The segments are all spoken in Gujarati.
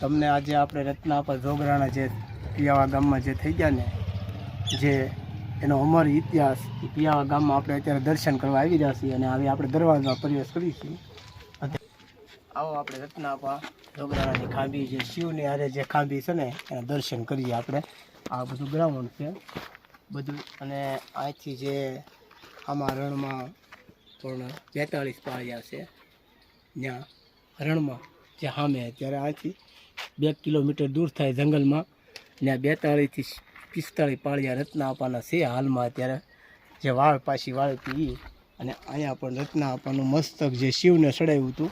તમને આજે આપણે રત્ના પર જોગરાણા જે પિયાવા ગામમાં જે થઈ ગયા ને, જે એનો અમર ઇતિહાસ પિયાવા ગામમાં આપણે અત્યારે દર્શન કરવા આવી રહ્યા છીએ અને હવે આપણે દરવાજામાં પ્રવેશ કરીશું આવો આપણે રત્નાપા જોગરાણાની ખાંભી જે શિવની હારે જે ખાંભી છે ને, એના દર્શન કરીએ આપણે. આ બધું ગ્રાઉન્ડ છે. બધું અને અહીંથી જે આમાં રણમાં પણ બેતાળીસ પાળિયા છે. ત્યાં રણમાં જે સામે ત્યારે અહીંથી બે કિલોમીટર દૂર થાય જંગલમાં. ત્યાં બેતાળીસથી પિસ્તાળીસ પાળિયા રત્ના આપવાના છે હાલમાં અત્યારે. જે વાળ પાછી વાળતી એ અને અહીંયા પણ રત્ના આપવાનું મસ્તક જે શિવને ચડાવ્યું હતું,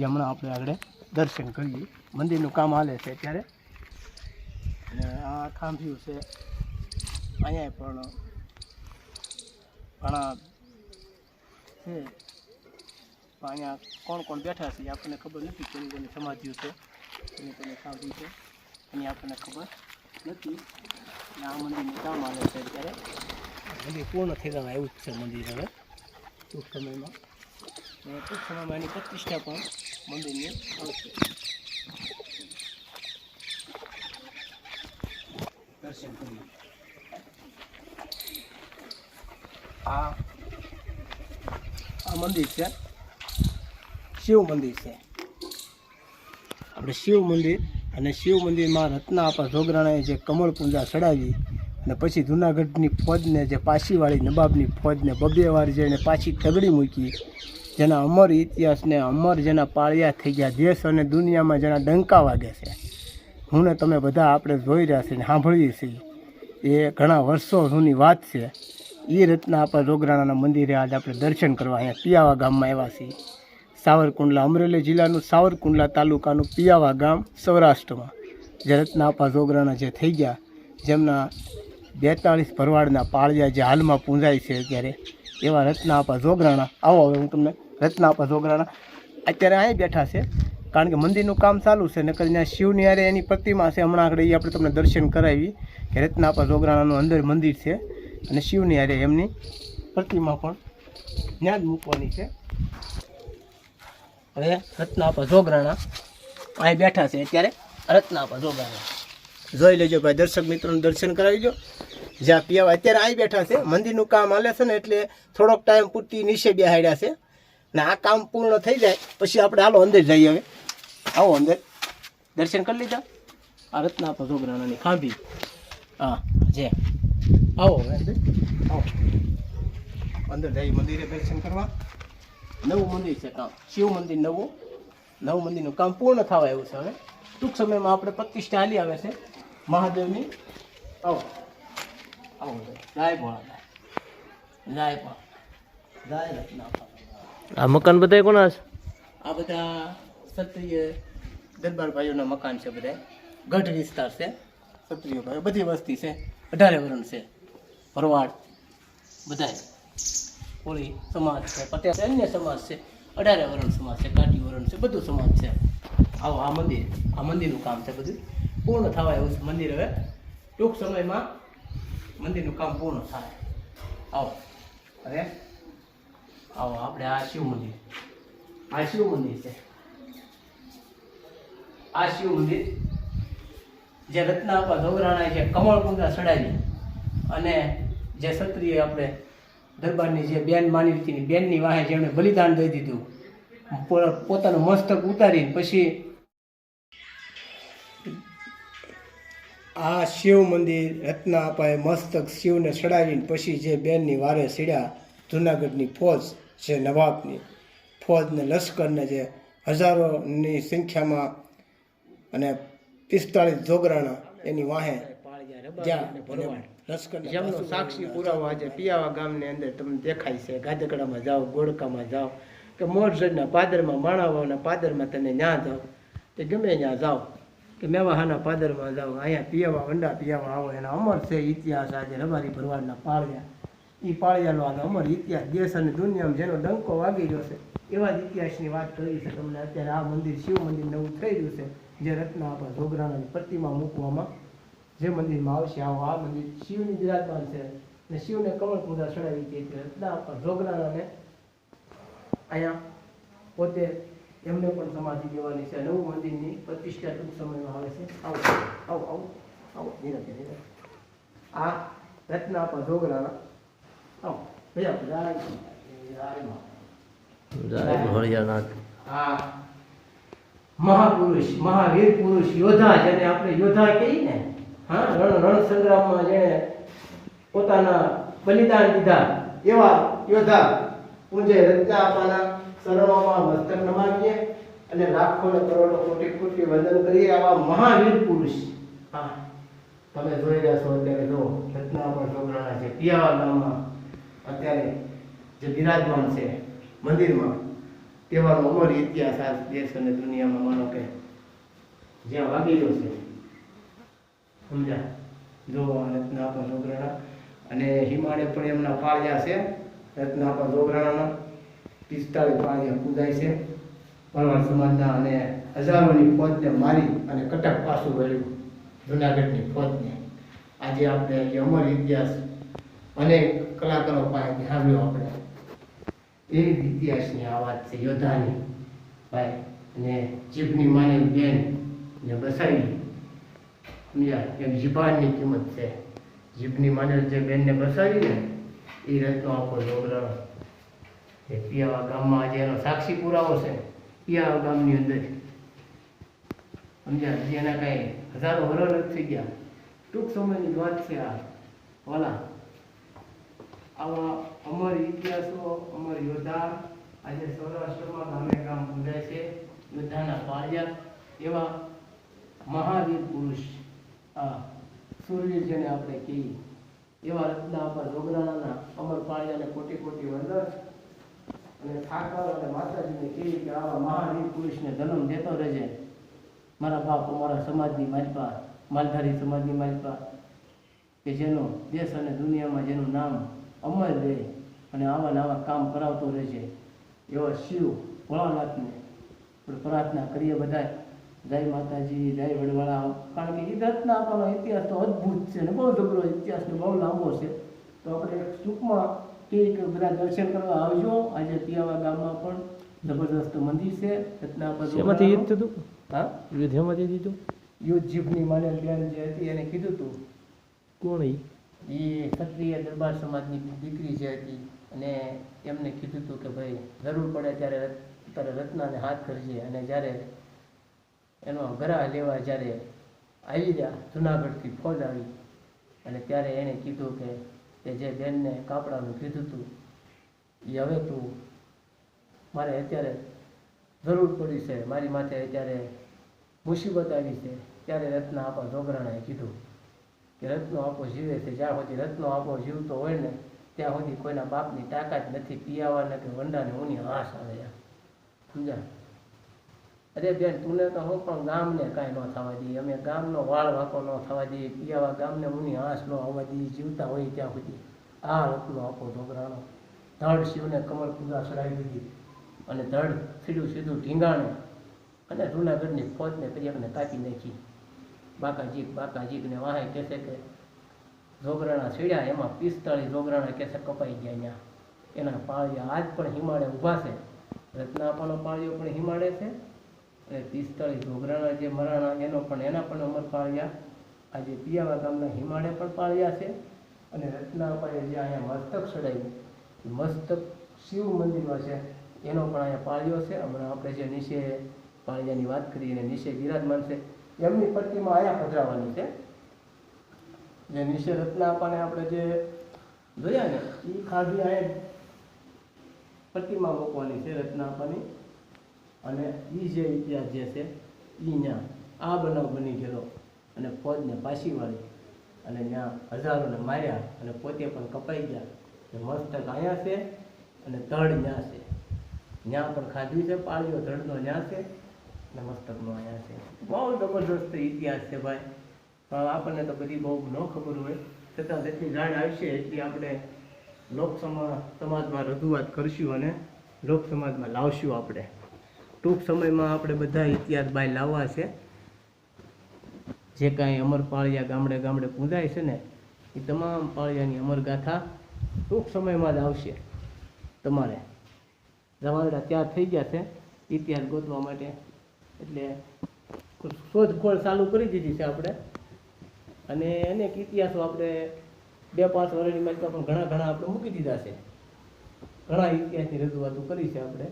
એ હમણાં આપણે આગળ દર્શન કરીએ. મંદિરનું કામ હાલે છે અત્યારે. અને આ ખાંભ્યું છે. અહીંયા પણ ઘણા છે. અહીંયા કોણ કોણ બેઠા છે આપણને ખબર નથી, કોની કોની સમાધિઓ છે. કોની કોની સાંભળી છે એની આપણને ખબર નથી આ મંદિરનું કામ આવે છે અત્યારે મંદિર પૂર્ણ થઈ જવા એવું જ છે મંદિર હવે ટૂંક સમયમાં ટૂંક સમયમાં એની પ્રતિષ્ઠા પણ મંદિરની આવશે દર્શન કરીએ આ આ મંદિર છે. શિવ મંદિર છે. આપણે શિવ મંદિર અને શિવ મંદિરમાં રત્ના આપા જોગરાણાએ જે કમળ પૂંજા ચડાવી અને પછી જુનાગઢની ફોજને જે પાછીવાળી નવાબની ફોજને બબે વાર જઈને પાછી તગડી મૂકી, જેના અમર ઇતિહાસને અમર જેના પાળિયા થઈ ગયા, દેશ અને દુનિયામાં જેના ડંકા વાગે છે. હું ને તમે બધા આપણે જોઈ રહ્યા છીએ સાંભળીએ છીએ. એ ઘણા વર્ષો જૂની વાત છે. એ રત્ના આપણા જોગરાણાના મંદિરે આજે આપણે દર્શન કરવા અહીંયા પિયાવા ગામમાં આવ્યા છીએ. સાવરકુંડલા અમરેલી જિલ્લાનું સાવરકુંડલા તાલુકાનું પિયાવા ગામ સૌરાષ્ટ્રમાં. જે રત્ના આપા જોગરાણા જે થઈ ગયા, જેમના બેતાળીસ ભરવાડના પાળિયા જે હાલમાં પૂંજાય છે અત્યારે, એવા રત્ના આપા જોગરાણા આવો હવે હું તમને રત્ના આપા જોગરાણા અત્યારે અહીં બેઠા છે, કારણ કે મંદિરનું કામ ચાલુ છે, નકર ત્યાં શિવની હારે એની પ્રતિમા છે, હમણાં આગળ એ આપણે તમને દર્શન કરાવી, કે રત્ના આપા જોગરાણાનું અંદર મંદિર છે, અને શિવની હારે એમની પ્રતિમા પણ ત્યાં જ મૂકવાની છે. હવે રત્નાપા જોગરાણા અહીં બેઠા છે અત્યારે. રત્નાપા જોગરાણા. જોઈ લેજો ભાઈ, દર્શક મિત્રોનું દર્શન કરાવી દો. જ્યાં પીવા અત્યારે અહીં બેઠા છે. મંદિરનું કામ હાલે છે ને એટલે થોડોક ટાઈમ પૂરતી નીચે બેહાડ્યા છે. ને આ કામ પૂર્ણ થઈ જાય, પછી આપણે હાલો અંદર જઈએ હવે. આવો અંદર. દર્શન કરી લીધા? આ રત્નાપા જોગરાણાની ખાંભી. હા, જે. આવો અંદર. આવો. અંદર જઈ મંદિરે દર્શન કરવા. નવું મંદિર છે કામ શિવ મંદિર નવું નવું મંદિરનું કામ પૂર્ણ થવા એવું છે હવે. ટૂંક સમયમાં આપણે પ્રતિષ્ઠા હાલી આવે છે. મહાદેવની. આવો. આવો. જય ભોળા જય ભોળા જય રત્નાપા આ મકાન બધા કોના છે? આ બધા ક્ષત્રિય દરબાર ભાઈઓના મકાન છે બધા ગઢ વિસ્તાર છે. ક્ષત્રિય ભાઈઓ. બધી વસ્તી છે. અઢારે વરણ છે. ભરવાડ. બધાય. કોળી સમાજ છે પટેલ અન્ય સમાજ છે, અઢારે વરણ સમાજ છે કાઠી વરણ છે, બધું સમાજ છે. આવો આ મંદિર, આ મંદિરનું કામ છે બધું. પૂર્ણ થવા એવું છે મંદિર હવે. ટૂંક સમયમાં મંદિરનું કામ પૂર્ણ થાય. આવો. અરે આવો, આપણે આ શિવ મંદિર. આ શિવ મંદિર છે. આ શિવ મંદિર જે રત્ના રત્નાપા ધોગરાણા છે કમળ કુંદા સડાવી અને જે ક્ષત્રિય આપણે દરબારની જે બેન માની હતી બેનની વાહે જેમણે બલિદાન દઈ દીધું પોતાનું મસ્તક ઉતારીને પછી આ શિવ મંદિર રત્ના અપાએ મસ્તક શિવને ચડાવીને પછી જે બેનની વારે સીડ્યા જુનાગઢની ફોજ છે નવાબની ફોજને લશ્કરને જે હજારોની સંખ્યામાં અને પિસ્તાળીસ જોગરાણા એની વાહે જ્યાં જેમનો સાક્ષી પુરાવો આજે પિયાવા ગામની અંદર તમને દેખાય છે. ગાદકડામાં જાઓ ગોળકામાં જાઓ કે મોરજડના પાદરમાં માણાવાના પાદરમાં તમે ત્યાં જાઓ કે ગમે ત્યાં જાઓ કે મેવાહાના પાદરમાં જાઓ અહીંયા પિયાવા વંડા પિયાવા આવો. એના અમર છે ઇતિહાસ આજે રબારી ભરવાડના પાળિયા. એ પાળિયાનો આજે અમર ઇતિહાસ. દેશ અને દુનિયામાં જેનો ડંકો વાગી રહ્યો છે એવા જ ઇતિહાસની વાત કરી છે તમને. અત્યારે આ મંદિર શિવ મંદિર નવું થઈ રહ્યું છે જે રત્ન આપણા જોગરાણાની પ્રતિમા મૂકવામાં જે મંદિરમાં આવશે આવો આ મંદિર શિવની બિરાજમાન છે. અને શિવને કમળ પૂજા ચડાવી છે રત્ના આપણા જોગરાણાને અહીંયા પોતે એમને પણ સમાધિ દેવાની છે. નવું મંદિરની પ્રતિષ્ઠા ટૂંક સમયમાં આવે છે. આવો આવો આવો આવો ધીરે ધીરે આ રત્ન પર જોગરાના આવો ભૈયા જાય આ મહાપુરુષ મહાવીર પુરુષ યોદ્ધા જેને આપણે યોદ્ધા કહીએ ને હા, રણ રણ સંગ્રામમાં જેણે પોતાના બલિદાન દીધા. એવા યોદ્ધા પૂજે રત્ના આપવાના શરણોમાં મસ્તક નમાવીએ અને લાખો ને કરોડો કોટી કોટી વંદન કરીએ આવા મહાવીર પુરુષ. હા, તમે જોઈ રહ્યા છો અત્યારે જો રત્ના પણ છોકરાના છે. પિયાવા ગામમાં અત્યારે જે બિરાજમાન છે મંદિરમાં, તેવાનો અમર ઇતિહાસ આ દેશ અને દુનિયામાં માનો કે જ્યાં વાગેલો છે. સમજ્યા? જો રત્નાપા જોગરાણા અને હિમાલય પણ એમના પાળિયા છે. રત્નાપા જોગરાણાના પિસ્તાળીસ પાળિયા કૂદાય છે. પરવાર સમાજના અને હજારોની ફોજને મારી અને કટક પાછું વળ્યું જુનાગઢની ફોજને. આજે આપણે અમર ઇતિહાસ અનેક કલાકારો પાસે સાંભળ્યો આપણે. એવી ઇતિહાસની આ વાત છે યોદ્ધાની. ભાઈ, અને જીભની માની બેન ને બસાવી. સમજ્યા જીભાની કિંમત છે. જીભની માનેલ જે બેનને બસાવી ને, એ રત્નો આપો જોગરાણો એ પિયાવા ગામમાં આજે એનો સાક્ષી પુરાવો છે. પિયાવા ગામની અંદર. સમજ્યા? હજી એના કાંઈ હજારો નથી થઈ ગયા. ટૂંક સમયની વાત છે આ. ઓલા આવા અમર ઇતિહાસો, અમર યોદ્ધા, આજે સૌરાષ્ટ્રમાં ગામે ગામ પૂજાય છે. યોદ્ધાના પાળિયા એવા મહાવીર પુરુષ આ સુરવીર જેને આપણે કહીએ, એવા રત્ના પર જોગરાણાના અમર પાળિયાને કોટી કોટી વંદન અને ઠાકર અને માતાજીને કહીએ કે આવા મહાવીર પુરુષને જન્મ દેતો રહેજે. મારા બાપ અમારા સમાજની માલપા, માલધારી સમાજની માલપા, કે જેનો દેશ અને દુનિયામાં જેનું નામ અમર રહે અને આવા નવા કામ કરાવતો રહે છે એવા શિવ ભોળાનાથને પ્રાર્થના કરીએ બધા જય માતાજી જય વડવાળા. કારણ કે એ આપવાનો ઇતિહાસ તો અદ્ભુત છે ને બહુ ઇતિહાસ ને બહુ લાંબો છે. તો આપણે ટૂંકમાં કે બધા દર્શન કરવા આવજો. આજે પિયાવા ગામમાં પણ જબરદસ્ત મંદિર છે. રત્ના આપા યુદ્ધ થતું? હા? યુદ્ધ એમાંથી દીધું યુદ્ધ જીભની માને બેન જે હતી એને કીધું હતું કોણ ઈ? એ ક્ષત્રિય દરબાર સમાજની દીકરી જે હતી. અને એમને કીધું હતું કે ભાઈ જરૂર પડે ત્યારે તારે રત્નાને હાથ કરજે અને જ્યારે એનો ગરા લેવા જ્યારે આવી ગયા જુનાગઢથી ફોજ આવી અને ત્યારે એણે કીધું કે તે જે બેનને કાપડાનું કીધું હતું એ હવે તું મારે અત્યારે જરૂર પડી છે, મારી માથે અત્યારે મુસીબત આવી છે ત્યારે રત્ના આપા જોગરાણાએ કીધું કે રત્નો આપો જીવે છે, જ્યાં સુધી રત્નો આપો જીવતો હોય ને, ત્યાં સુધી કોઈના બાપની તાકાત નથી, પિયાવાને કે વંડાને ઊની હાશ આવે. સમજ્યા અરે બેન, તું તો હું પણ ગામને કાંઈ ન થવા દઈએ. અમે ગામનો વાળ વાંકો ન થવા દઈએ. પિયાવા ગામને ઊની હાંસ ન આવવા દઈએ. જીવતા હોય ત્યાં સુધી. આ રત્નો આપો ઢોકરાનો. ધડ શિવને કમળ પૂજા ચડાવી દીધી. અને ધડ સીધું સીધું ઢીંગાણે અને જૂનાગઢની ફોજને પર્યાકને કાપી નાખી. બાકાજીક, બાકાજીકને વાહે કહેશે કે જોગરાણા સીડ્યા એમાં પિસ્તાળીસ જોગરાણા કહેશે, કપાઈ ગયા ત્યાં એના પાળિયા આજ પણ હિમાળે ઊભા છે. રત્નાપાનો પાળિયો પણ હિમાળે છે. અને પિસ્તાળીસ ઘોઘરાના જે મરાણા એનો પણ એના પણ અમર પાળ્યા આજે પિયાવા ગામના હિમાળે પણ પાળ્યા છે. અને રત્નાપાએ જે અહીંયા મસ્તક ચડાવ્યું મસ્તક શિવ મંદિરમાં છે. એનો પણ અહીંયા પાળ્યો છે. હમણાં આપણે જે નીચે પાળિયાની વાત કરીએ અને નીચે બિરાજમાન છે, એમની પ્રતિમા અહીંયા પધરાવાની છે. જે નીચે રત્ના આપવાને આપણે જે જોયા ને એ ખાધી અહીંયા પ્રતિમા મૂકવાની છે રત્ના આપવાની અને એ જે ઇતિહાસ જે છે એ ત્યાં આ બનાવ બની ગયેલો. અને ફોજને પાછી વાળી. અને ત્યાં હજારોને માર્યા અને પોતે પણ કપાઈ ગયા. એ મસ્તક અહીંયા છે અને ધડ ત્યાં છે. ત્યાં પણ ખાધું છે, પાળ્યો, ધડનો ત્યાં છે અને મસ્તકનો અહીંયા છે. બહુ જબરદસ્ત ઇતિહાસ છે ભાઈ. પણ આપણને તો બધી બહુ ન ખબર હોય. છતાં જેટલી જાણ આવશે, એટલી આપણે લોક સમા સમાજમાં રજૂઆત કરશું અને લોક સમાજમાં લાવશું આપણે. ટૂંક સમયમાં આપણે બધા ઇતિહાસ બાય લાવવા છે. જે કાંઈ અમર પાળિયા ગામડે ગામડે પૂંજાય છે ને, એ તમામ પાળિયાની અમરગાથા ટૂંક સમયમાં જ આવશે તમારે. રવાડા તૈયાર થઈ ગયા છે. ઇતિહાસ ગોતવા માટે. એટલે શોધખોળ ચાલુ કરી દીધી છે આપણે. અને અનેક ઇતિહાસો આપણે બે પાંચ વર્ષની માલિકા પણ ઘણા ઘણા આપણે મૂકી દીધા છે. ઘણા ઇતિહાસની રજૂઆતો કરી છે આપણે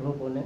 લોકોને